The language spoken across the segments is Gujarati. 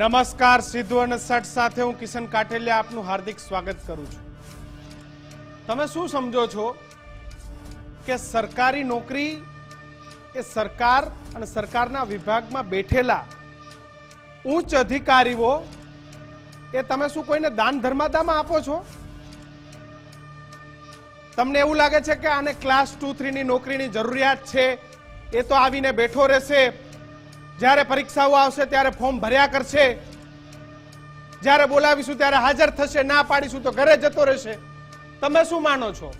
નમસ્કાર સિદ્ધુ અને સટ સાથે હું કિશન કાઠેલિયા આપનું હાર્દિક સ્વાગત કરું છું. તમે શું સમજો છો કે સરકારી નોકરી એ સરકાર અને સરકારના વિભાગમાં બેઠેલા ઉચ્ચ અધિકારીઓ એ તમે શું કોઈને દાન ધર્માદામાં આપો છો? તમને એવું લાગે છે કે આને ક્લાસ ટુ થ્રીની નોકરીની જરૂરિયાત છે, એ તો આવીને બેઠો રહેશે જ્યારે પરીક્ષાઓ આવશે ત્યારે ફોર્મ ભર્યા કરશે. જ્યારે બોલાવીશું ત્યારે હાજર થશે, ના પાડીશું તો ઘરે જતો રહેશે. તમે શું માનો છો?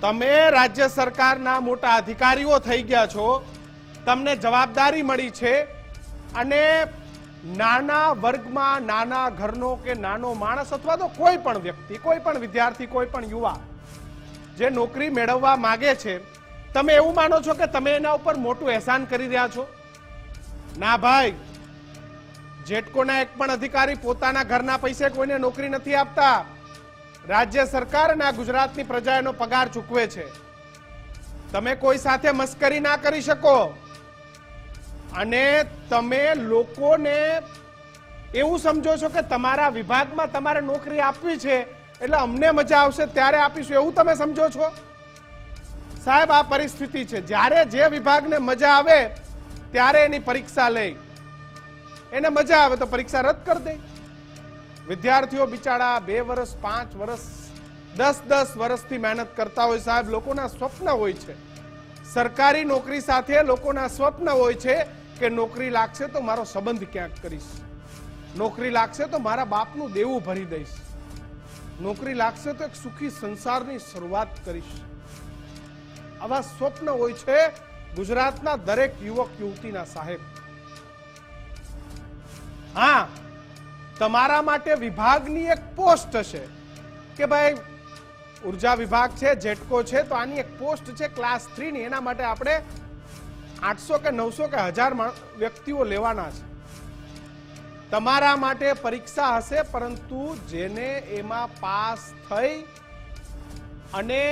તમે રાજ્ય સરકારના મોટા અધિકારીઓ થઈ ગયા છો. તમને જવાબદારી મળી છે અને નાના વર્ગમાં નાના ઘરનો કે નાનો માણસ અથવા તો કોઈ પણ વ્યક્તિ, કોઈ પણ વિદ્યાર્થી, કોઈ પણ યુવા જે નોકરી મેળવવા માગે છે, તમે એવું માનો છો કે તમે એના ઉપર મોટું એહસાન કરી રહ્યા છો? ના ભાઈ, જેટકોના એક પણ અધિકારી પોતાના ઘરના પૈસે કોઈને નોકરી નથી આપતા, રાજ્ય સરકાર અને ગુજરાતની પ્રજા એનો પગાર ચૂકવે છે. તમે કોઈ સાથે મસ્કરી ના કરી શકો. અને તમે લોકોને એવું સમજો છો કે તમારા વિભાગમાં તમારે નોકરી આપવી છે, એટલે અમને મજા આવશે, ત્યારે આપીશું. એવું તમે સમજો છો? સાહેબ, આ પરિસ્થિતિ છે. જ્યારે જે વિભાગને મજા આવે ત્યારે એની પરીક્ષા લે એને મજા આવે તો પરીક્ષા રદ કરી દે. વિદ્યાર્થીઓ બિચારા બે વર્ષ, પાંચ વર્ષ, દસ દસ વર્ષથી મહેનત કરતા હોય સાહેબ, લોકોના સ્વપ્ન હોય છે. સરકારી નોકરી સાથે લોકોના સ્વપ્ન હોય છે કે નોકરી લાગશે તો મારો સંબંધ ક્યાંક કરીશ. નોકરી લાગશે તો મારા બાપનું દેવું ભરી દઈશ. નોકરી લાગશે તો એક સુખી સંસારની શરૂઆત કરીશ. આવા સ્વપ્ન હોય છે ગુજરાતના દરેક યુવક, યુવતીના સાહેબ. હા, તમારા માટે વિભાગની એક પોસ્ટ હશે કે ભાઈ, ઊર્જા વિભાગ છે, જેટકો છે, તો આની એક પોસ્ટ છે ક્લાસ થ્રીની. એના માટે આપણે આઠસો કે નવસો કે હજાર વ્યક્તિઓ લેવાના છે. તમારા માટે પરીક્ષા હશે, પરંતુ જેને એમાં પાસ થઈ અને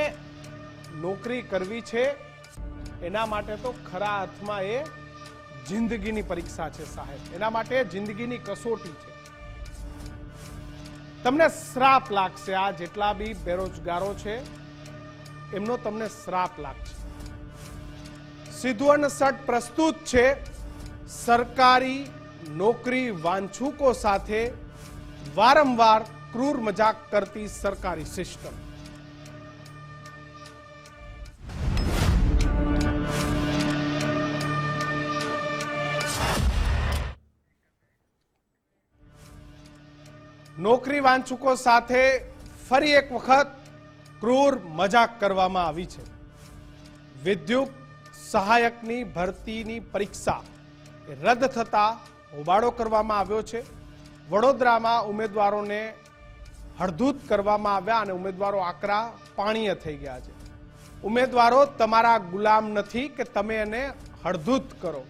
નોકરી કરવી છે એના માટે તો ખરા અર્થમાં એ જિંદગીની પરીક્ષા છે સાહેબ. એના માટે જિંદગીની કસોટી છે. તમને શ્રાપ લાગશે આ જેટલા બી બેરોજગારો છે, એમનો તમને શ્રાપ લાગશે. સટ પ્રસ્તુત છે, સરકારી નોકરી વાંછુકો સાથે વારંવાર ક્રૂર મજાક કરતી સરકારી સિસ્ટમ. નોકરી વાંચુકો સાથે ફરી એક વખત ક્રૂર મજાક કરવામાં આવી છે. વિદ્યુત સહાયકની ભરતીની પરીક્ષા રદ થતા હોબાળો કરવામાં આવ્યો છે. વડોદરામાં ઉમેદવારોને હળધૂત કરવામાં આવ્યા અને ઉમેદવારો આકરા પાણીએ થઈ ગયા છે. ઉમેદવારો, તમારા ગુલામ નથી કે તમે એને હળધૂત કરો.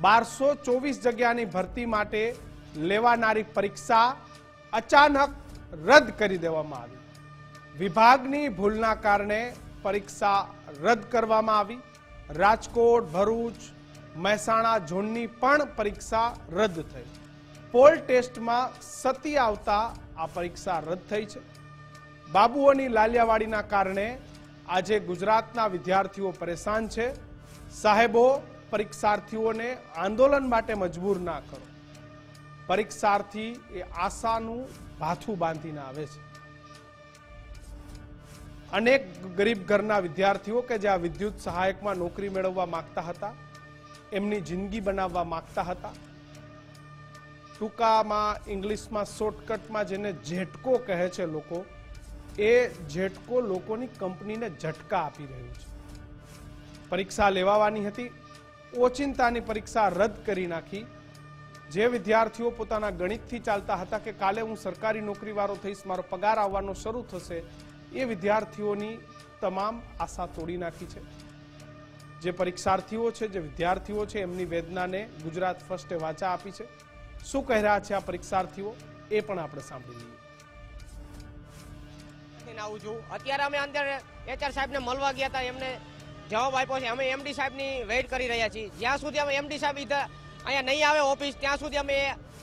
બારસો ચોવીસ જગ્યાની ભરતી માટે લેવાનારી પરીક્ષા અચાનક રદ કરી દેવામાં આવી. વિભાગની ભૂલના કારણે પરીક્ષા રદ કરવામાં આવી. રાજકોટ, ભરૂચ, મહેસાણા ઝોનની પણ પરીક્ષા રદ થઈ. પોલ ટેસ્ટમાં સતી આવતા આ પરીક્ષા રદ થઈ છે. બાબુઓની લાલિયાવાડીના કારણે આજે ગુજરાતના વિદ્યાર્થીઓ પરેશાન છે. સાહેબો, પરીક્ષાર્થીઓને આંદોલન માટે મજબૂર ના કરો. પરીક્ષાર્થી એ આશાનું ભાથું બાંધીને આવે છે. અનેક ગરીબ ઘરના વિદ્યાર્થીઓ કે જે આ વિદ્યુત સહાયકમાં નોકરી મેળવવા માંગતા હતા, એમની જિંદગી બનાવવા માંગતા હતા. ટૂંકામાં ઇંગ્લિશમાં શોર્ટકટમાં જેને જેટકો કહે છે લોકો, એ જેટકો લોકોની કંપનીને ઝટકા આપી રહ્યું છે. પરીક્ષા લેવાવાની હતી, ઓચિંતાની પરીક્ષા રદ કરી નાખી જે વિદ્યાર્થીઓ પોતાના ગણિતથી ચાલતા હતા કે કાલે હું સરકારી નોકરીવાળો થઈશ, મારો પગાર આવવાનો શરૂ થશે, એ વિદ્યાર્થીઓની તમામ આશા તોડી નાખી છે. જે પરીક્ષાર્થીઓ છે, જે વિદ્યાર્થીઓ છે, એમની વેદનાને ગુજરાત ફર્સ્ટે વાચા આપી છે. શું કહી રહ્યા છે આ પરીક્ષાર્થીઓ? એ પણ આપણે સાંભળી લઈએ. આવું છું અત્યારે અમે અંદર એચઆર સાહેબને મળવા ગયા હતા, એમને જવાબ આપ્યો છે. અમે એમડી સાહેબની વેઇટ કરી રહ્યા છીએ. જ્યાં સુધી અમે એમડી સાહેબ અહીંયા નહીં આવે ઓફિસ ત્યાં સુધી અમે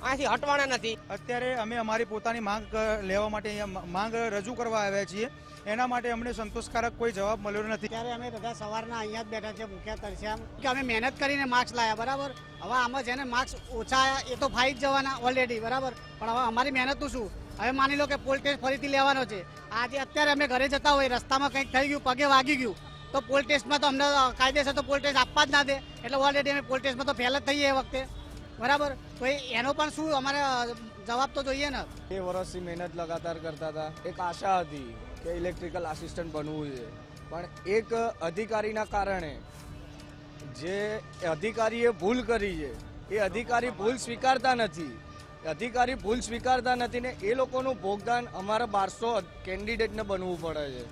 અહીંથી હટવાના નથી. અત્યારે અમે અમારી પોતાની માંગ લેવા માટે અહીંયા માંગ રજૂ કરવા આવ્યા છીએ. એના માટે અમને સંતોષકારક કોઈ જવાબ મળ્યો નથી. ત્યારે અમે બધા સવારના અહીંયા જ બેઠા છે મુખ્ય તરસ્યામ કે અમે મહેનત કરીને માર્ક્સ લાયા બરાબર? હવે આમાં જેને માર્ક્સ ઓછા આવ્યા એ તો ફાઈ જ જવાના ઓલરેડી બરાબર? પણ હવે અમારી મહેનતનું શું? હવે માની લો કે પોલ ટેસ્ટ ફરીથી લેવાનો છે. આજે અત્યારે અમે ઘરે જતા હોય રસ્તામાં કંઈક થઈ ગયું પગે વાગી ગયું. તો પોલ ટેસ્ટમાં તો અમને કાયદેસર તો પોલ ટેસ્ટ આપવા જ ના દે. એટલે ઓલરેડી અમે પોલ ટેસ્ટમાં તો ફેલ જ થઈએ એ વખતે. બરાબર? તો એનો પણ શું અમારે જવાબ તો જોઈએ ને. બે વર્ષથી મહેનત લગાતાર કરતા હતા. એક આશા હતી કે ઇલેક્ટ્રિકલ આસિસ્ટન્ટ બનવું છે પણ એક અધિકારીના કારણે જે અધિકારીએ ભૂલ કરી છે, એ અધિકારી ભૂલ સ્વીકારતા નથી. અધિકારી ભૂલ સ્વીકારતા નથી ને એ લોકોનું ભોગદાન અમારા બારસો કેન્ડિડેટને બનવું પડે છે.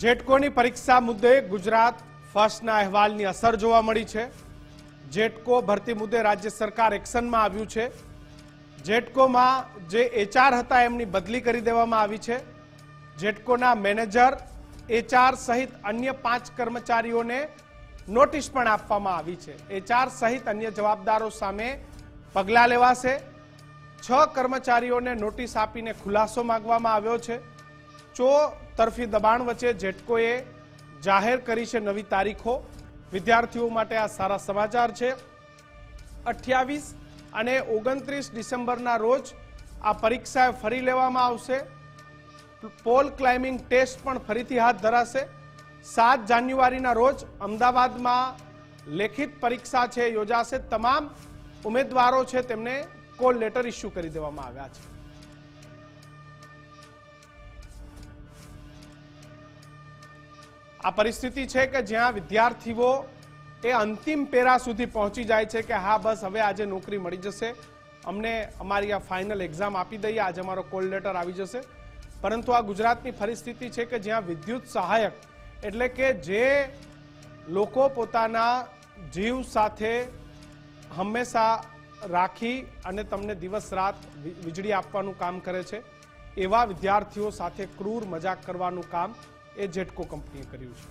જેટકોની પરીક્ષા મુદ્દે ગુજરાત ફર્સ્ટના અહેવાલની અસર જોવા મળી છે. જેટકો ભરતી મુદ્દે રાજ્ય સરકાર એક્શનમાં આવ્યું છે. જેટકોમાં જે એચઆર હતા એમની બદલી કરી દેવામાં આવી છે. જેટકોના મેનેજર, એચઆર સહિત અન્ય પાંચ કર્મચારીઓને નોટિસ પણ આપવામાં આવી છે. એચઆર સહિત અન્ય જવાબદારો સામે પગલાં લેવાશે. છ કર્મચારીઓને નોટિસ આપીને ખુલાસો માંગવામાં આવ્યો છે. ચો તરફી દબાણ વચ્ચે જેટકોએ જાહેર કરી છે નવી તારીખો. વિદ્યાર્થીઓ માટે આ સારા સમાચાર છે. અઠ્યાવીસ અને ઓગણત્રીસ ડિસેમ્બરના રોજ આ પરીક્ષા ફરી લેવામાં આવશે. પોલ ક્લાઇમ્બિંગ ટેસ્ટ પણ ફરીથી હાથ ધરાશે. સાત જાન્યુઆરીના રોજ અમદાવાદમાં લેખિત પરીક્ષા છે, યોજાશે. તમામ ઉમેદવારો છે, તેમને કોલ લેટર ઇસ્યુ કરી દેવામાં આવ્યા છે. આ પરિસ્થિતિ છે કે જ્યાં વિદ્યાર્થીઓ એ અંતિમ પેરા સુધી પહોંચી જાય છે કે હા, બસ હવે આજે નોકરી મળી જશે. અમને અમારી આ ફાઇનલ એક્ઝામ આપી દઈએ, આજે અમારો કોલ લેટર આવી જશે. પરંતુ આ ગુજરાતની પરિસ્થિતિ છે કે જ્યાં વિદ્યુત સહાયક એટલે કે જે લોકો પોતાના જીવ સાથે હંમેશા રાખી અને તમને દિવસ રાત વીજળી આપવાનું કામ કરે છે, એવા વિદ્યાર્થીઓ સાથે ક્રૂર મજાક કરવાનું કામ એ જેટકો કંપનીએ કર્યું છે.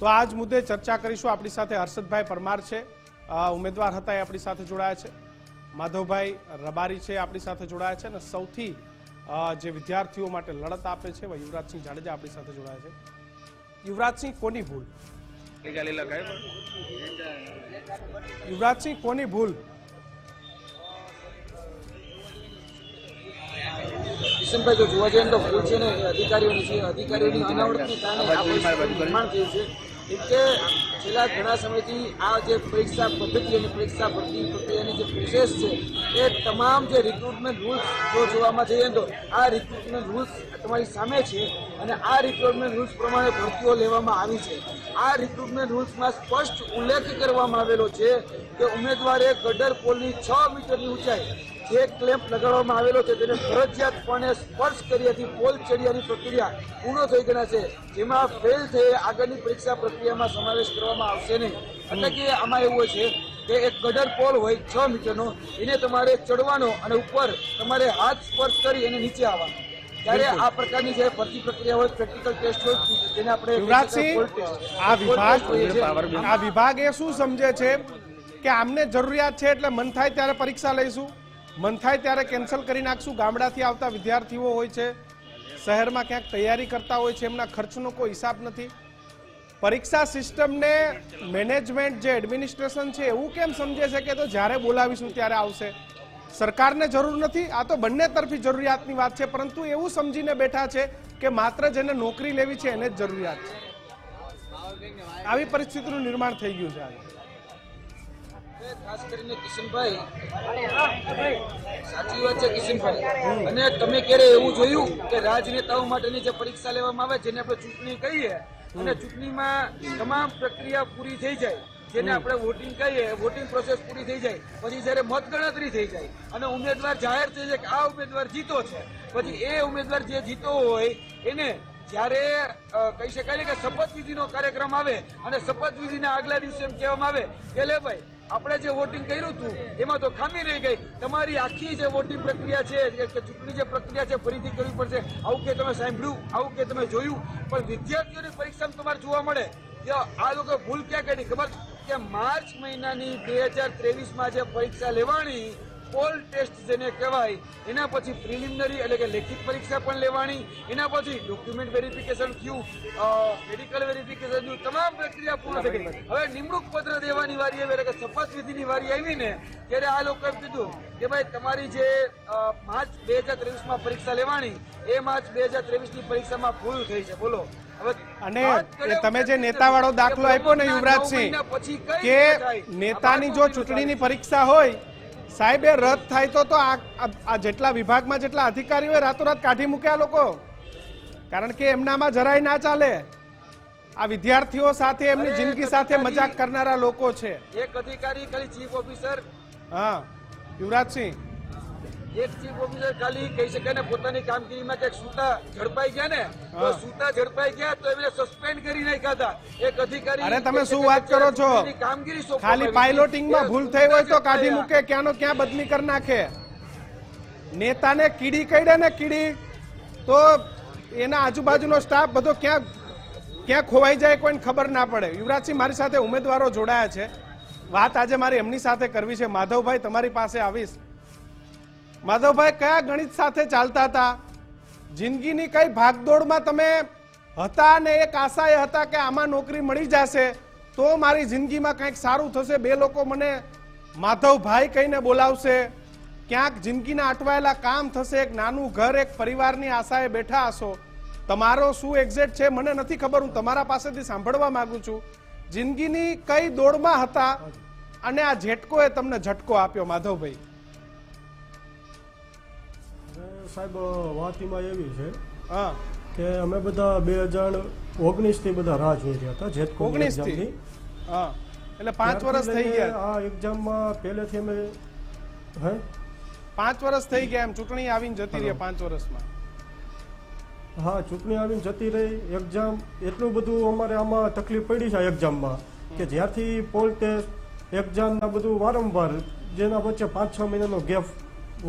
તો જ મુદ્દે ચર્ચા કરીશું. આપણી સાથે હર્ષદભાઈ પરમાર છે. ઉમેદવાર હતા એ આપણી સાથે જોડાયા છે. માધવભાઈ રબારી છે આપણી સાથે જોડાયા છે અને સૌથી જે વિદ્યાર્થીઓ માટે લડત આપે છે એવા યુવરાજસિંહ જાડેજા આપણી સાથે જોડાયા છે. યુવરાજસિંહ કોની ભૂલ? યુવરાજસિંહ કોની ભૂલ? કિશનભાઈ જો જોવા જઈએ તો ભૂલ છે ને અધિકારીઓની છે. અધિકારીઓની અનાવડતને કારણે નિર્માણ થયું છે. કે છેલ્લા ઘણા સમયથી આ જે પરીક્ષા પદ્ધતિ અને પરીક્ષા ભરતી પ્રક્રિયાની જે પ્રોસેસ છે એ તમામ જે રિક્રુટમેન્ટ રૂલ્સ જો જોવામાં જઈએ તો આ રિક્રુટમેન્ટ રૂલ્સ તમારી સામે છે અને આ રિક્રુટમેન્ટ રૂલ્સ પ્રમાણે ભરતીઓ લેવામાં આવી છે. આ રિક્રુટમેન્ટ રૂલ્સમાં સ્પષ્ટ ઉલ્લેખ કરવામાં આવેલો છે કે ઉમેદવારે ગડર પોલની છ મીટરની ઊંચાઈ જે ક્લેમ્પ લગાડવામાં આવેલો છે તેને ફરજિયાતપણે સ્પર્શ કર્યાથી પોલ ચડિયાની પ્રક્રિયા પૂર્ણ થઈ ગણાશે જેમાં ફેલ થઈ આગળની પરીક્ષા પ્રક્રિયામાં સમાવેશ કરવામાં આવશે નહીં. એટલે કે આમાં એવું હોય છે કે એક ગડર પોલ હોય છ મીટરનો એને તમારે ચડવાનો અને ઉપર તમારે હાથ સ્પર્શ કરી અને નીચે આવવાનો. ત્યારે આ પ્રકારની જે ભરતી પ્રક્રિયા હોય પ્રેક્ટિકલ ટેસ્ટ હોય તેને આપણે યુવરાજસિંહ વિભાગ. આ વિભાગ એ શું સમજે છે કે આમને જરૂરિયાત છે એટલે મન થાય ત્યારે પરીક્ષા લઈશું? મન થાય ત્યારે કેન્સલ કરી નાખશું. ગામડાથી આવતા વિદ્યાર્થીઓ હોય છે, શહેરમાં ક્યાંક તૈયારી કરતા હોય છે, એમના ખર્ચનો કોઈ હિસાબ નથી. પરીક્ષા સિસ્ટમને મેનેજમેન્ટ જે એડમિનિસ્ટ્રેશન છે, એવું કેમ સમજે છે કે તો જ્યારે બોલાવીશું ત્યારે આવશે. સરકારને જરૂર નથી, આ તો બંને તરફી જરૂરિયાતની વાત છે, પરંતુ એવું સમજીને બેઠા છે કે માત્ર જેને નોકરી લેવી છે એને જ જરૂરિયાત છે. આવી પરિસ્થિતિનું નિર્માણ થઈ ગયું છે આજે. ખાસ કરીને કિશનભાઈ. સાચી વાત છે કિશનભાઈ. અને તમે ક્યારે એવું જોયું કે રાજનેતાઓ માટેની જે પરીક્ષા લેવામાં આવે જેને આપણે ચૂંટણી કહીએ અને ચૂંટણીમાં તમામ પ્રક્રિયા પૂરી થઈ જાય જેને આપણે વોટિંગ કહીએ વોટિંગ પ્રોસેસ પૂરી થઈ જાય પછી જ્યારે મતગણતરી થઈ જાય અને ઉમેદવાર જાહેર થઈ જાય કે આ ઉમેદવાર જીતો છે પછી એ ઉમેદવાર જે જીતો હોય એને જ્યારે કહી શકાય કે શપથવિધિનો કાર્યક્રમ આવે અને શપથવિધિના આગલા દિવસે એમ કહેવામાં આવે કે લે ભાઈ, આપણે જે વોટિંગ કર્યું હતું, એમાં તો ખામી રહી ગઈ. તમારી આખી જે વોટિંગ પ્રક્રિયા છે ચૂંટણી જે પ્રક્રિયા છે, ફરીથી કરવી પડશે. આવું કે તમે સાંભળ્યું, આવું કે તમે જોયું, પણ વિદ્યાર્થીઓની પરીક્ષામાં તમારે જોવા મળે. કે આ લોકો ભૂલ ક્યાં કરી? ખબર? કે માર્ચ મહિનાની બે હજાર ત્રેવીસમાં જે પરીક્ષા લેવાની પોલ ટેસ્ટ જેને કહેવાય એના પછી પ્રિલિમિનરી એટલે કે લેખિત પરીક્ષા પણ લેવાની એના પછી ડોક્યુમેન્ટ વેરિફિકેશન થયું મેડિકલ વેરિફિકેશન થયું તમામ પ્રક્રિયા પૂર્ણ થઈ ગઈ. હવે નિમણૂક પત્ર દેવાની વારી આવી એટલે કે શપથવિધિની વારી આવીને ત્યારે આ લોકોએ કીધું કે ભાઈ તમારી જે માર્ચ બે હજાર ત્રેવીસમાં પરીક્ષા લેવાની એ માર્ચ બે હજાર ત્રેવીસની પરીક્ષામાં ભૂલ થઈ છે. બોલો. હવે અને તમે જે નેતા વાળો દાખલો આપ્યો ને યુવરાજસિંહ પછી કે નેતાની જો ચૂંટણીની પરીક્ષા હોય સાહેબે રદ થાય તો તો આ આ- આ જેટલા વિભાગમાં જેટલા અધિકારીઓ હોય રાતોરાત કાઢી મૂક્યા લોકો. કારણ કે એમનામાં જરાય ના ચાલે. આ વિદ્યાર્થીઓ સાથે એમની જિંદગી સાથે મજાક કરનારા લોકો છે. એક અધિકારી ખાલી ચીફ ઓફિસર હા યુવરાજસિંહ. એક ચીફ ઓફિસર ખાલી કહી શકે ને પોતાની કામગીરીમાં ક્યાંક સૂતા ઝડપાઈ ગયા ને તો. સૂતા ઝડપાઈ ગયા તો એમને સસ્પેન્ડ કરી નાખ્યા હતા. એક અધિકારી અરે તમે શું વાત કરો છો? કામગીરી ખાલી પાઇલોટિંગમાં પાયલોટિંગમાં ભૂલ થઈ હોય તો કાઢી. મૂકે ક્યાંનો ક્યાં બદલી કરી નાખે. નેતાને કીડી કઈડે ને કીડી તો એના આજુબાજુનો સ્ટાફ બધો ક્યાં ક્યાં ખોવાઈ જાય કોઈને ખબર ના પડે. યુવરાજસિંહ મારી સાથે ઉમેદવારો જોડાયા છે. વાત આજે મારી એમની સાથે કરવી છે. માધવભાઈ તમારી પાસે આવીશ. માધવભાઈ, કયા ગણિત સાથે ચાલતા હતા? જિંદગીની કઈ ભાગદોડમાં તમે હતા ને એક આશા એ હતા કે આમાં નોકરી મળી જશે? તો મારી જિંદગીમાં કંઈક સારું થશે. બે લોકો મને માધવભાઈ કહીને બોલાવશે. ક્યાંક જિંદગીના અટવાયેલા કામ થશે. એક નાનું ઘર, એક પરિવારની આશાએ બેઠા હશો. તમારો શું એક્ઝેક્ટ છે મને નથી ખબર. હું તમારા પાસેથી સાંભળવા માંગુ છું. જિંદગીની કઈ દોડમાં હતા? અને આ ઝેટકોએ તમને ઝટકો આપ્યો, માધવભાઈ. સાહેબ વાત એમાં એવી છે હા. કે અમે બધા બે હજાર ઓગણીસથી બધા રાહ જોઈ રહ્યા હતા જેતકો ઓગણીસથી હા. એટલે પાંચ વર્ષ થઈ ગયા. આ એક્ઝામમાં પહેલેથી અમે હે? પાંચ વર્ષ થઈ ગયા એમ. ચૂંટણી આવીને જતી રહી પાંચ વર્ષમાં હા ચૂંટણી આવીને જતી રહી એક્ઝામ એટલું બધું અમારે આમાં તકલીફ પડી છે એક્ઝામમાં કે જ્યારથી પોલ ટેસ્ટ એક્ઝામના બધું વારંવાર જેના વચ્ચે પાંચ છ મહિનાનો ગેપ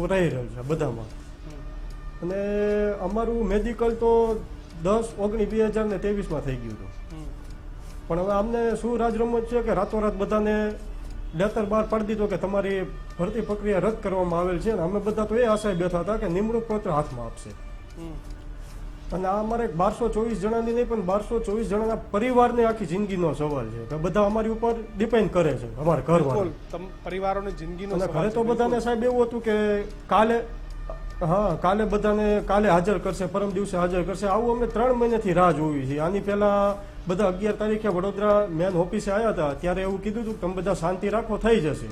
રહી રહ્યો છે બધામાં. અને અમારું મેડિકલ તો દસ ઓગણીસ બે હજાર ને ત્રેવીસમાં થઈ ગયું હતું. પણ હવે અમને શું રાજ રમત છે કે રાતોરાત બધાને લેતર બહાર પાડી દીધો કે તમારી ભરતી પ્રક્રિયા રદ કરવામાં આવેલ છે અને અમે બધા તો એ આશાએ બેઠા હતા કે નિમણૂક પત્ર હાથમાં આપશે. અને આ અમારે બારસો ચોવીસ જણાની નહીં પણ બારસો ચોવીસ જણાના પરિવારને આખી જિંદગીનો સવાલ છે કે બધા અમારી ઉપર ડિપેન્ડ કરે છે અમારા ઘર પરિવારોની જિંદગીનો ઘરે તો બધાને સાહેબ એવું હતું કે કાલે હા, કાલે બધાને કાલે હાજર કરશે, પરમ દિવસે હાજર કરશે. આવું અમે ત્રણ મહિનાથી રાહ જોવી છે આની પહેલા બધા અગિયાર તારીખે વડોદરા મેન ઓફિસે આવ્યા હતા. ત્યારે એવું કીધું હતું તમે બધા શાંતિ રાખો, થઈ જશે.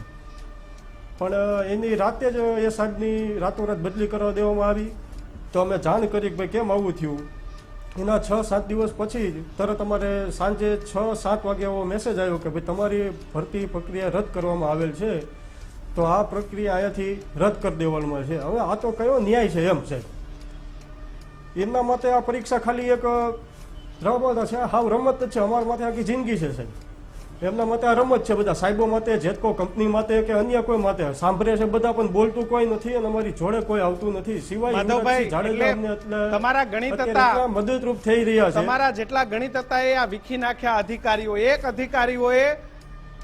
પણ એની રાતે જ એ સાહેબની રાતોરાત બદલી કરવા દેવામાં આવી. તો અમે જાણ કરી કે ભાઈ કેમ આવું થયું? એના છ, સાત દિવસ પછી જ તરત અમારે સાંજે છ, સાત વાગે એવો મેસેજ આવ્યો કે ભાઈ તમારી ભરતી પ્રક્રિયા રદ કરવામાં આવેલ છે. તો આ પ્રક્રિયા અહીંયાથી રદ કરી દેવામાં છે. હવે આ તો કયો ન્યાય છે એમ છે. એમના માટે આ પરીક્ષા ખાલી એક રમત છે. હાવ રમત જ છે. અમારા માટે આખી જિંદગી છે સાહેબ. એમના માટે આ રમત છે બધા. સાહેબો માટે જેટકો કંપની માટે કે અન્ય કોઈ માટે. સાંભળે છે બધા પણ બોલતું કોઈ નથી અને અમારી જોડે કોઈ આવતું નથી. સિવાય તમારા ગણિત હતા. મદદરૂપ થઈ રહ્યા છે. તમારા જેટલા ગણિત હતા એ આ વિખી નાખ્યા અધિકારીઓ. એક અધિકારીઓએ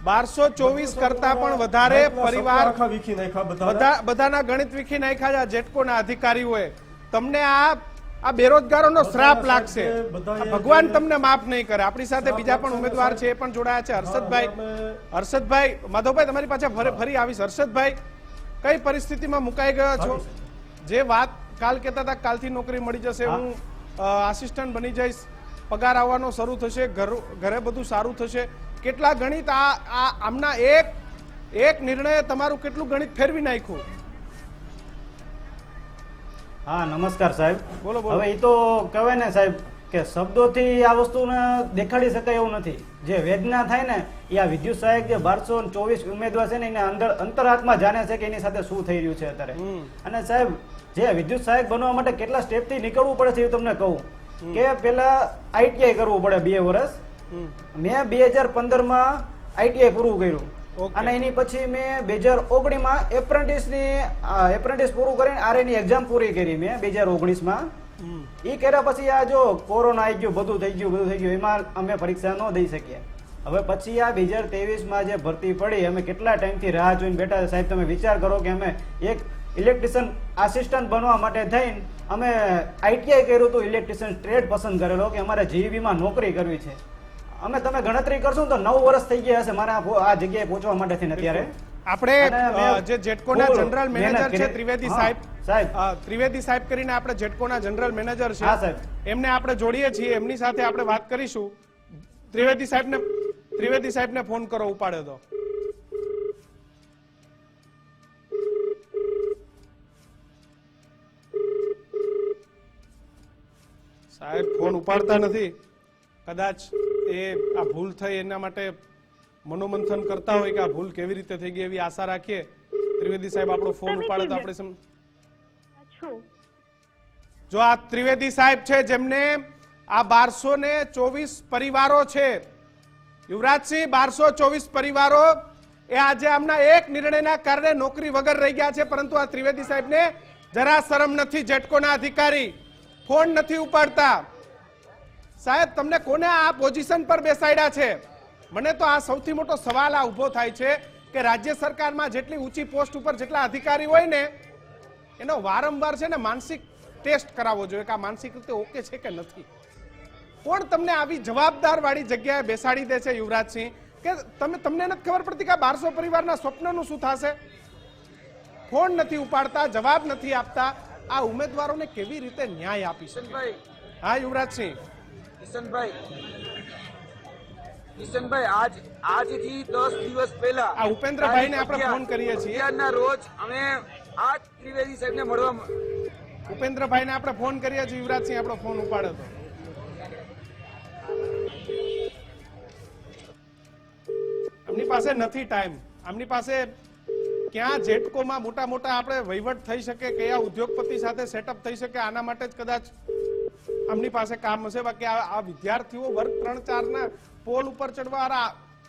બારસો ચોવીસ કરતા પણ વધારે પરિવાર બધાના. ગણિત વિખી નાખ્યા છે જેટકોના અધિકારીઓએ. તમને આ આ બેરોજગારોનો શ્રાપ લાગશે. ભગવાન તમને માફ નહીં કરે. આપણી સાથે બીજા પણ ઉમેદવાર છે એ પણ જોડાયા છે. હર્ષદભાઈ હર્ષદભાઈ માધવભાઈ તમારી પાસે ફરી ફરી આવીશ. હર્ષદભાઈ કઈ પરિસ્થિતિમાં મુકાઈ ગયા છો? જે વાત કાલ કહેતા હતા કાલથી નોકરી મળી જશે હું. આસિસ્ટન્ટ બની જઈશ. પગાર આવવાનો શરૂ થશે ઘર ઘરે બધું સારું થશે. કેટલા ગણિત આ આ આમના એક એક નિર્ણયે તમારું કેટલું ગણિત ફેરવી નાખ્યું? હા નમસ્કાર સાહેબ. બોલો, બોલો. હવે એ તો કહેવાય ને સાહેબ કે શબ્દોથી આ વસ્તુને દેખાડી શકાય એવું નથી. જે વેદના થાય ને એ આ વિદ્યુત સહાયક જે બારસો ચોવીસ ઉમેદવાર છે ને એને અંદર અંતરાત્મા જાણે છે કે એની સાથે શું થઈ રહ્યું છે અત્યારે. અને સાહેબ જે વિદ્યુત સહાયક બનવા માટે કેટલા સ્ટેપથી નીકળવું પડે છે એ તમને કહું. કે પેલા આઈટીઆઈ કરવું પડે બે વર્ષ. મેં બે હજાર પંદરમાં આઈટીઆઈ પૂરું કર્યું. અને એની પછી મેં બે હજાર ઓગણીસમાં એપ્રેન્ટિસની એપ્રેન્ટિસ પૂરું કરીને આરએની એક્ઝામ પૂરી કરી મેં બે હજાર ઓગણીસમાં. એ કર્યા પછી આ જો કોરોના આવી ગયું બધું થઈ ગયું બધું થઈ ગયું એમાં અમે પરીક્ષા ન દઈ શક્યા હવે પછી આ બે હજાર તેવીસમાં જે ભરતી પડી અમે કેટલા ટાઈમથી રાહ જોઈને બેઠા સાહેબ તમે વિચાર કરો કે અમે એક ઇલેક્ટ્રિશિયન આસિસ્ટન્ટ બનવા માટે થઈને અમે આઈટીઆઈ કર્યું હતું ઇલેક્ટ્રિશિયન ટ્રેડ પસંદ કરેલો કે અમારે જીઈબીમાં નોકરી કરવી છે. અમે તમે ગણતરી કરશો તો નવ વર્ષ થઈ ગયા હશે મારા આ જગ્યાએ પહોંચવા માટે થઈને અત્યારે. આપણે જે જેટકોના જનરલ મેનેજર છે ત્રિવેદી સાહેબ. સાહેબ. ત્રિવેદી સાહેબ કરીને આપણે જેટકોના જનરલ મેનેજર છે સાહેબ. એમને આપણે જોડીએ છીએ એમની સાથે આપણે વાત કરીશું. ત્રિવેદી સાહેબને ત્રિવેદી સાહેબને ફોન કરો ઉપાડે તો. સાહેબ ફોન ઉપાડતા નથી. કદાચ એ આ ભૂલ થઈ એના માટે મનોમંથન કરતા હોય કે આ ભૂલ કેવી રીતે થઈ ગઈ એવી આશા રાખીએ. ત્રિવેદી સાહેબ આપણો ફોન ઉપાડે તો આપણે જો આ ત્રિવેદી સાહેબ છે જેમને આ બારસો ને ચોવીસ પરિવારો છે. યુવરાજસિંહ બારસો ચોવીસ પરિવારો એ આજે આમના એક નિર્ણયના કારણે નોકરી વગર રહી ગયા છે પરંતુ આ ત્રિવેદી સાહેબને જરા શરમ નથી જેટકોના અધિકારી ફોન નથી ઉપાડતા. સાહેબ તમને કોને આ પોઝિશન પર બેસાડ્યા છે? મને તો આ સૌથી મોટો સવાલ આ ઊભો થાય છે કે રાજ્ય સરકારમાં જેટલી ઊંચી પોસ્ટ ઉપર જેટલા અધિકારી હોય ને એનો વારંવાર છે ને માનસિક ટેસ્ટ કરાવવો જોઈએ કે આ માનસિક રીતે ઓકે છે કે નથી? કોણ તમને આવી જવાબદાર વાળી જગ્યાએ બેસાડી દે છે યુવરાજસિંહ? કે તમે તમને નથી ખબર પડતી કે બારસો પરિવારના સ્વપ્નનું શું થશે? ફોન નથી ઉપાડતા જવાબ નથી આપતા. આ ઉમેદવારોને કેવી રીતે ન્યાય આપી શકે? હા યુવરાજસિંહ. કિશનભાઈ કિશનભાઈ આજ આજથી દસ દિવસ પહેલા આ ઉપેન્દ્રભાઈને આપણે ફોન કરીએ છીએ. અગિયારના રોજ અમે આ ત્રિવેદી સાહેબને મળવા ઉપેન્દ્રભાઈને આપણે ફોન કરીએ છીએ યુવરાજસિંહ આપણો ફોન ઉપાડ્યો હતો આમની પાસે નથી ટાઈમ આમની પાસે ક્યાં જેટકોમાં મોટા મોટા આપણે વહીવટ થઈ શકે કયા ઉદ્યોગપતિ સાથે સેટઅપ થઈ શકે આના માટે જ કદાચ આમની પાસે કામ હશે. બાકી આ વિદ્યાર્થીઓ વર્ગ ત્રણ ચાર ના પોલ ઉપર ચડવા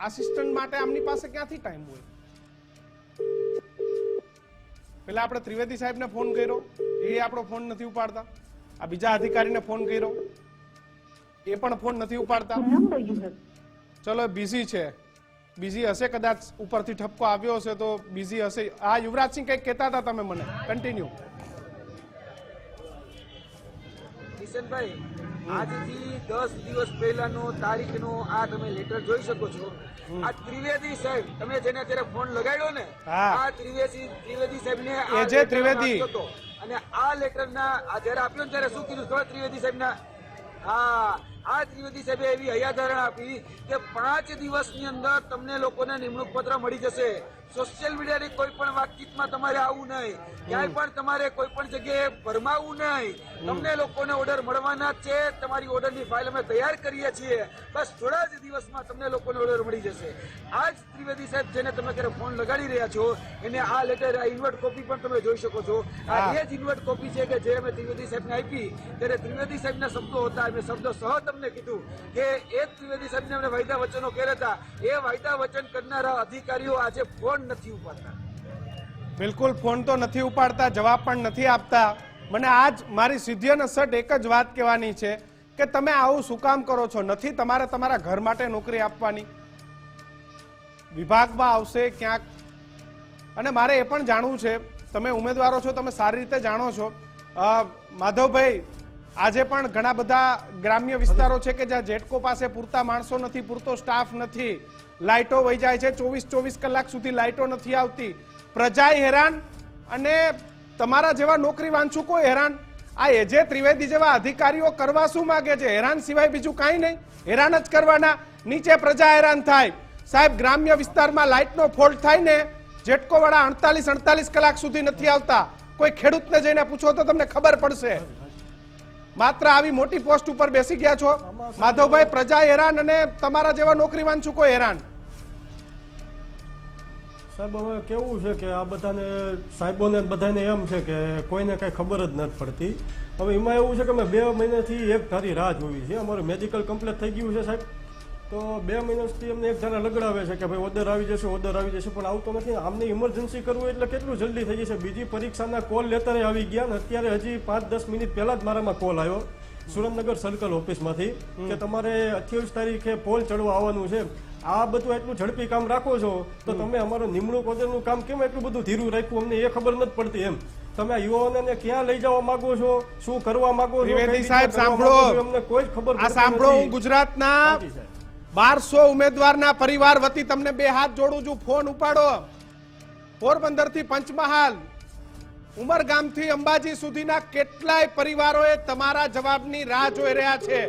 આસિસ્ટન્ટ માટે આમની પાસે ક્યાંથી ટાઈમ હોય? પેલા આપણે ત્રિવેદી સાહેબને ફોન કર્યો. એ આપણો ફોન નથી ઉપાડતા. આ બીજા અધિકારીને ફોન કર્યો. એ પણ ફોન નથી ઉપાડતા. ચલો બિઝી છે. બિઝી હશે કદાચ ઉપરથી ઠપકો આવ્યો હશે તો બિઝી હશે. આ યુવરાજસિંહ કંઈક કહેતા હતા તમે મને. કન્ટિન્યુ કિશનભાઈ આજથી દસ દિવસ પહેલાનો તારીખનો આ તમે લેટર જોઈ શકો છો. આ ત્રિવેદી સાહેબ તમે જેને અત્યારે ફોન લગાડ્યો ને આ ત્રિવેદી ત્રિવેદી સાહેબને જે ત્રિવેદી. અને આ લેટરના આ જ્યારે આપ્યો ને ત્યારે શું કીધું ખબર? ત્રિવેદી સાહેબના હા આ ત્રિવેદી સાહેબે એવી હૈયાધારણા આપી કે પાંચ દિવસની અંદર તમને લોકોને નિમણૂક પત્ર મળી જશે. સોશિયલ મીડિયાની કોઈ પણ વાતચીતમાં તમારે આવવું નહીં. ક્યાંય પણ તમારે કોઈ પણ જગ્યાએ ભરમાવવું નહીં. તમને લોકોને ઓર્ડર મળવાના છે. તમારી ઓર્ડરની ફાઇલ અમે તૈયાર કરીએ છીએ. બસ થોડા જ દિવસમાં તમને લોકોને ઓર્ડર મળી જશે. આ જ ત્રિવેદી સાહેબ જેને તમે અત્યારે ફોન લગાડી રહ્યા છો એને આ લેટર આ ઇન્વર્ટ કોપી પણ તમે જોઈ શકો છો. આ. એ જ ઇન્વર્ટ કોપી છે કે જે અમે ત્રિવેદી સાહેબને આપી. ત્યારે ત્રિવેદી સાહેબના શબ્દો હતા. અમે શબ્દો સહ તમને કીધું કે એ ત્રિવેદી સાહેબને અમને વાયદા વચનો કર્યા હતા. એ વાયદા વચન કરનારા અધિકારીઓ આજે ફોન નથી ઉપાડતા. બિલકુલ ફોન તો નથી ઉપાડતા, જવાબ પણ નથી આપતા. મને આજ મારી સિદ્ધિ અને સટ એક જ વાત કહેવાની છે કે તમે આવું શું કામ કરો છો? નથી તમારે તમારા ઘર માટે નોકરી આપવાની. વિભાગમાં આવશે ક્યાંક. અને મારે એ પણ જાણવું છે, તમે ઉમેદવારો છો, તમે સારી રીતે જાણો છો. માધવભાઈ આજે પણ ઘણા બધા ગ્રામ્ય વિસ્તારો છે કે જ્યાં જેટકો પાસે પૂરતા માણસો નથી, પૂરતો સ્ટાફ નથી, લાઇટો વહી જાય છે. ચોવીસ ચોવીસ કલાક સુધી લાઇટો નથી આવતી. પ્રજા હેરાન અને તમારા જેવા નોકરી વાંચુકો હેરાન. આ એજે ત્રિવેદી જેવા અધિકારીઓ કરવા શું માંગે છે? હેરાન સિવાય બીજું કાંઈ નહીં. હેરાન જ કરવાના. નીચે પ્રજા હેરાન થાય. સાહેબ, ગ્રામ્ય વિસ્તારમાં લાઇટનો ફોલ્ટ થાય ને જેટકો વાળા અડતાલીસ અડતાલીસ કલાક સુધી નથી આવતા. કોઈ ખેડૂતને જઈને પૂછો તો તમને ખબર પડશે. માત્ર આવી મોટી પોસ્ટ ઉપર બેસી ગયા છો. માધવભાઈ પ્રજા હેરાન અને તમારા જેવા નોકરી વાંચુકો હેરાન. સાહેબ, હવે કેવું છે કે આ બધાને, સાહેબોને બધાને એમ છે કે કોઈને કાંઈ ખબર જ નથી પડતી. હવે એમાં એવું છે કે અમે બે મહિનાથી એક ધારી રાહ જોવી છે. અમારું મેડિકલ કમ્પ્લીટ થઈ ગયું છે, સાહેબ. તો બે મહિનાથી અમને એક જણા લગડાવે છે કે ભાઈ ઓર્ડર આવી જશે ઓર્ડર આવી જશે પણ આવતો નથી. આમને ઇમરજન્સી કરવું એટલે કેટલું જલ્દી થઈ જશે? બીજી પરીક્ષાના કોલ લેતા આવી ગયા ને અત્યારે હજી પાંચ દસ મિનિટ પહેલા જ મારામાં કોલ આવ્યો. સુરેન્દ્રનગર સર્કલ ઓફિસમાંથી કે તમારે અઠ્યાવીસ તારીખે પોલ ચડવા આવવાનું છે. આ બધું એટલું ઝડપી કામ રાખો છો તો તમે અમારું નિમણૂક ઓર્ડરનું કામ કેમ એટલું બધું ધીરું રાખ્યું? અમને એ ખબર નથી પડતી એમ. તમે યુવાનોને ક્યાં લઈ જવા માંગો છો? શું કરવા માંગો છો? સાહેબ સાંભળો. અમને કોઈ જ ખબર આ સાંભળો હું ગુજરાતના. બારસો ઉમેદવારના પરિવાર વતી તમને બે હાથ જોડું છું. ફોન ઉપાડો. પોરબંદરથી પંચમહાલ ઉમરગામથી અંબાજી સુધીના કેટલાય પરિવારોએ તમારા જવાબની રાહ જોઈ રહ્યા છે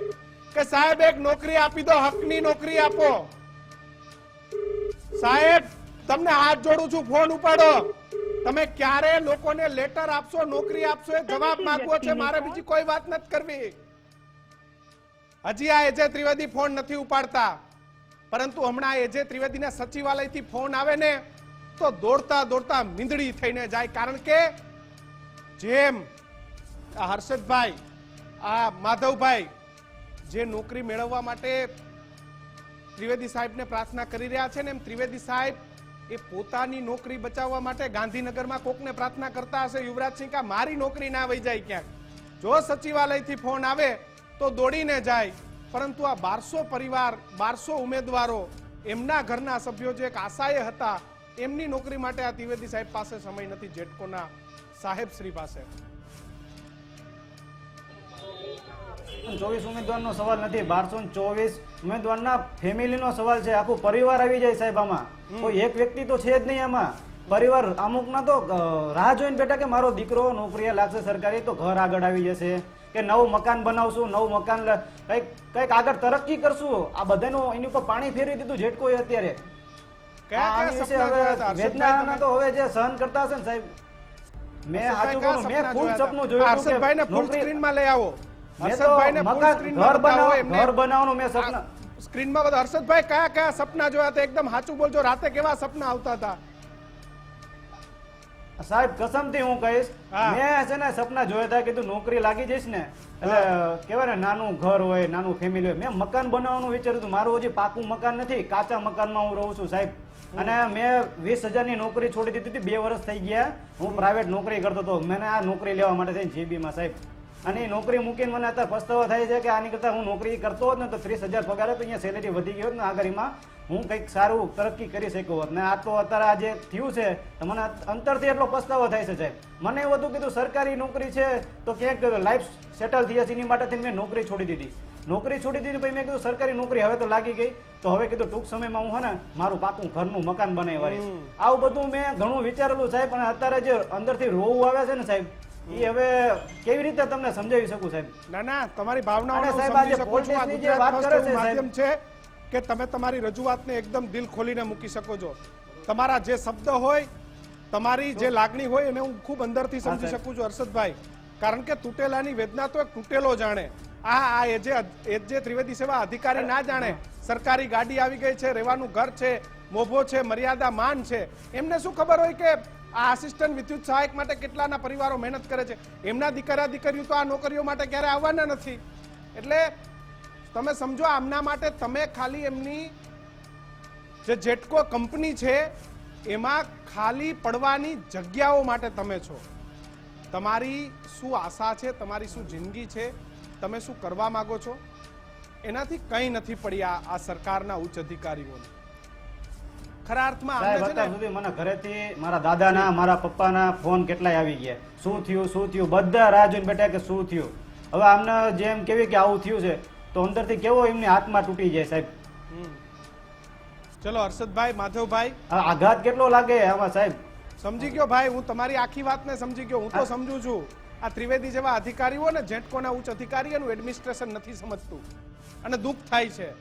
કે સાહેબ, એક નોકરી આપી દો, હકની નોકરી આપો. સાહેબ, તમને હાથ જોડું છું, ફોન ઉપાડો. તમે ક્યારે લોકોને લેટર આપશો, નોકરી આપશો એ જવાબ માંગવો છે, મારે બીજી કોઈ વાત નથી કરવી. હજી આ એજે ત્રિવેદી ફોન નથી ઉપાડતા. પરંતુ હમણાં એજે ત્રિવેદીના સચિવાલયથી ફોન આવે ને, તો દોડતા દોડતા મીંદડી થઈને જાય. કારણ કે જેમ આ હર્ષદભાઈ, આ માધવભાઈ જે નોકરી મેળવવા માટે ત્રિવેદી સાહેબને પ્રાર્થના કરી રહ્યા છે ને, એમ ત્રિવેદી સાહેબ એ પોતાની નોકરી બચાવવા માટે ગાંધીનગરમાં કોકને પ્રાર્થના કરતા હશે? યુવરાજસિંહ કા મારી નોકરી ના વહી જાય ક્યાંક. જો સચિવાલયથી ફોન આવે તો દોડીને જાય. પરંતુ આ બારસો પરિવાર બારસો ઉમેદવારો એમના ઘરના સભ્યો જે એક આશાએ હતા એમની નોકરી માટે આ ત્રિવેદી સાહેબ પાસે સમય નથી જેટકોના સાહેબ શ્રી પાસે. ચોવીસ ઉમેદવારનો સવાલ નથી બારસો ચોવીસ ઉમેદવારના ફેમિલીનો સવાલ છે આખું પરિવાર આવી જાય સાહેબ આમાં. કોઈ એક વ્યક્તિ તો છે જ નહીં આમાં. પરિવાર અમુક ના તો રાહ જોઈને બેઠા કે મારો દીકરો નોકરીએ લાગશે સરકારી તો ઘર આગળ આવી જશે. કે નવું મકાન બનાવશું નવું મકાન કંઈક કંઈક આગળ તરક્કી કરશું. આ બધાનું એની ઉપર પાણી ફેરવી દીધું જેટકોએ અત્યારે. તો હવે જે સહન કરતા હશે ને સાહેબ મેં સાચું કયા કહું મેં સપના જોયા? સપનું કે ફૂલ સ્ક્રીનમાં લઈ આવો. ઘર બતાવો ઘર બનાવવાનું મેં સપના સ્ક્રીનમાં બધા હર્ષદભાઈ કયા કયા સપના જોયા હતા? એકદમ સાચું બોલજો રાતે કેવા સપના આવતા હતા? સાહેબ કસમથી હું કહીશ. મેં છે ને સપના જોયા હતા કીધું નોકરી લાગી જઈશ ને એટલે કેવાય ને નાનું ઘર હોય નાનું ફેમિલી હોય. મેં મકાન બનાવવાનું વિચાર્યું હતું. મારું હજી પાકું મકાન નથી કાચા મકાનમાં હું રહું છું સાહેબ. અને મેં વીસ હજારની નોકરી છોડી દીધી હતી બે વર્ષ થઈ ગયા. હું પ્રાઇવેટ નોકરી કરતો હતો. મને આ નોકરી લેવા માટે થઈને જીબીમાં સાહેબ. અને નોકરી મૂકીને મને અત્યારે પસ્તાવો થાય છે કે આની કરતાં હું નોકરી કરતો હોત ને તો ત્રીસ હજાર પગાર હતો અહીંયા સેલેરી વધી ગઈ હોત ને આગળમાં હું કંઈક સારું તરક્કી કરી શક્યો હોત. ને આ તો અત્યારે આ જે થયું છે તો મને અંતરથી એટલો પસ્તાવો થાય છે સાહેબ. મને એવું હતું કીધું સરકારી નોકરી છે તો ક્યાંક લાઈફ સેટલ થઈ જશે એની માટે મેં નોકરી છોડી દીધી. નોકરી છોડી દીધી પછી મેં કીધું સરકારી નોકરી હવે તો લાગી ગઈ. તો હવે કીધું ટૂંક સમયમાં હું હે ને મારું પાકું ઘરનું મકાન બનાવી આવું બધું મેં ઘણું વિચારેલું સાહેબ અને અત્યારે જે અંદરથી રોવું આવે છે ને સાહેબ એ હવે કેવી રીતે તમને સમજાવી શકું સાહેબ? ના ના તમારી ભાવનાઓને સાહેબ, આજે શકું છું. આ પોલીસની જે વાત કરે છે, માધ્યમ છે કે તમે તમારી રજૂઆતને એકદમ દિલ ખોલીને મૂકી શકો છો. તમારા જે શબ્દ હોય તમારી જે લાગણી હોય એને હું ખૂબ અંદરથી સમજી શકું છું હર્ષદભાઈ. કારણ કે તૂટેલાની વેદના તો એક તૂટેલો જાણે. આ આ એ જે એ જે ત્રિવેદી સેવા અધિકારી ના જાણે. સરકારી ગાડી આવી ગઈ છે રહેવાનું ઘર છે મોભો છે મર્યાદા માન છે. એમને શું ખબર હોય કે આ આસિસ્ટન્ટ વિદ્યુત સહાયક માટે કેટલાના પરિવારો મહેનત કરે છે? એમના દીકરા દીકરીઓ તો આ નોકરીઓ માટે ક્યારે આવવાના નથી. એટલે તમે સમજો આમના માટે તમે ખાલી એમની જે જેટકો કંપની છે, એમાં ખાલી પડવાની જગ્યાઓ માટે તમે છો. તમારી શું આશા છે? તમારી શું જિંદગી છે? તમે શું કરવા માંગો છો? એનાથી કંઈ નથી પડી આ આ સરકારના ઉચ્ચ અધિકારીઓને. ખરા અર્થમાં સાહેબ અત્યાર સુધી મને ઘરેથી મારા દાદાના મારા પપ્પાના ફોન કેટલાય આવી ગયા. શું થયું શું થયું? બધા રાહ જોઈને બેઠા કે શું થયું? હવે આમને જેમ કેવી કે આવું થયું છે તો અંદરથી કેવો એમની હાથમાં તૂટી જાય સાહેબ? ચલો હર્ષદભાઈ માધવભાઈ. આઘાત કેટલો લાગે આમાં સાહેબ? સમજી ગયો ભાઈ હું તમારી આખી વાતને સમજી ગયો. હું તો સમજુ છું. આ ત્રિવેદી જેવા અધિકારીઓ ને જેટકોના ઉચ્ચ અધિકારીઓનું એડમિનિસ્ટ્રેશન નથી સમજતું. અને દુઃખ થાય છે.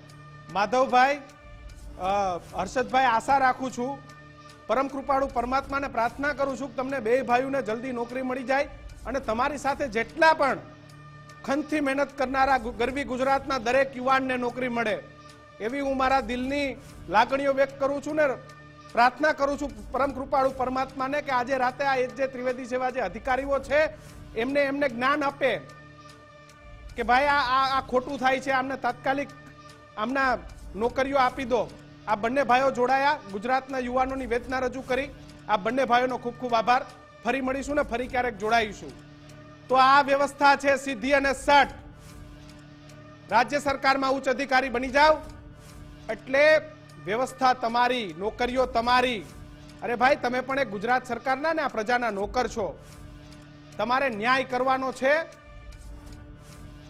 માધવભાઈ હર્ષદભાઈ આશા રાખું છું. પરમ કૃપાળુ પરમાત્માને પ્રાર્થના કરું છું કે તમને બે ભાઈઓને જલ્દી નોકરી મળી જાય અને તમારી સાથે જેટલા પણ ખંતથી મહેનત કરનારા ગરવી ગુજરાતના દરેક યુવાનને નોકરી મળે, એવી હું મારા દિલની લાગણીઓ વ્યક્ત કરું છું ને પ્રાર્થના કરું છું પરમ કૃપાળુ પરમાત્માને કે આજે રાતે આ જે ત્રિવેદી સેવા જે અધિકારીઓ છે, એમને એમને જ્ઞાન આપે કે ભાઈ આ આ ખોટું થાય છે, આમને તાત્કાલિક આમના નોકરીઓ આપી દો. આ બંને ભાઈઓ જોડાયા, ગુજરાતના યુવાનોની વેદના રજૂ કરી. આ બંને ભાઈઓનો ખૂબ ખૂબ આભાર. ફરી મળીશું ને ફરી ક્યારેક જોડાઈશું. તો આ વ્યવસ્થા છે સીધી અને સટ. રાજ્ય સરકારમાં ઉચ્ચ અધિકારી બની જાઓ. એટલે વ્યવસ્થા તમારી, નોકરીઓ તમારી. અરે ભાઈ, તમે પણ એક ગુજરાત સરકારના ને આ પ્રજાના નોકર છો. તમારે ન્યાય કરવાનો છે.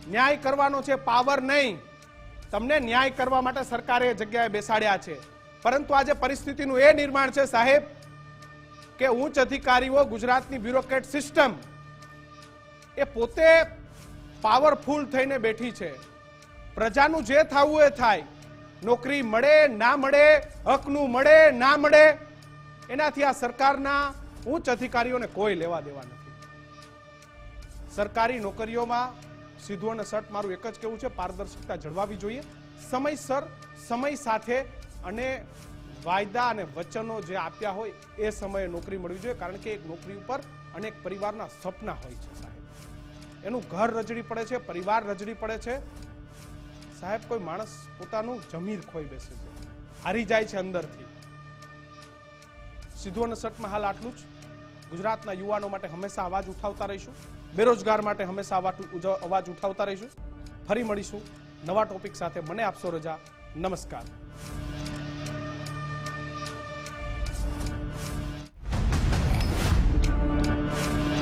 ન્યાય કરવાનો છે, પાવર નહીં. તમને ન્યાય કરવા માટે સરકારે જગ્યાએ બેસાડ્યા છે. પરંતુ આજે પરિસ્થિતિનું એ નિર્માણ છે, સાહેબ, કે ઉચ્ચ અધિકારીઓ, ગુજરાતની બ્યુરોક્રેટ સિસ્ટમ એ પોતે પાવરફુલ થઈને બેઠી છે. પ્રજાનું જે થવું એ થાય. નોકરી મળે, ના મળે, હકનું મળે, ના મળે, એનાથી આ સરકારના ઉચ્ચ અધિકારીઓને કોઈ લેવા દેવા નથી. સરકારી નોકરીઓમાં સીધું અને સટ મારું એક જ કેવું છે, પારદર્શકતા જળવાવી જોઈએ. સમયસર, સમય સાથે અને વાયદા અને વચનો જે આપ્યા હોય, એ સમયે નોકરી મળવી જોઈએ, કારણ કે એક નોકરી ઉપર અનેક પરિવારના સપના હોય છે, સાહેબ. એનું ઘર રજડી પડે છે, પરિવાર રજડી પડે છે. સાહેબ, કોઈ માણસ પોતાનું જમીર ખોઈ બેસે છે. હારી જાય છે અંદરથી. સીધું અને સટમાં હાલ આટલું જ. ગુજરાતના યુવાનો માટે હંમેશા અવાજ ઉઠાવતા રહીશું. બેરોજગાર માટે હંમેશા અવાજ ઉઠાવતા રહીશું. ફરી મળીશું નવા ટોપિક સાથે. મને આપશો રજા. નમસ્કાર.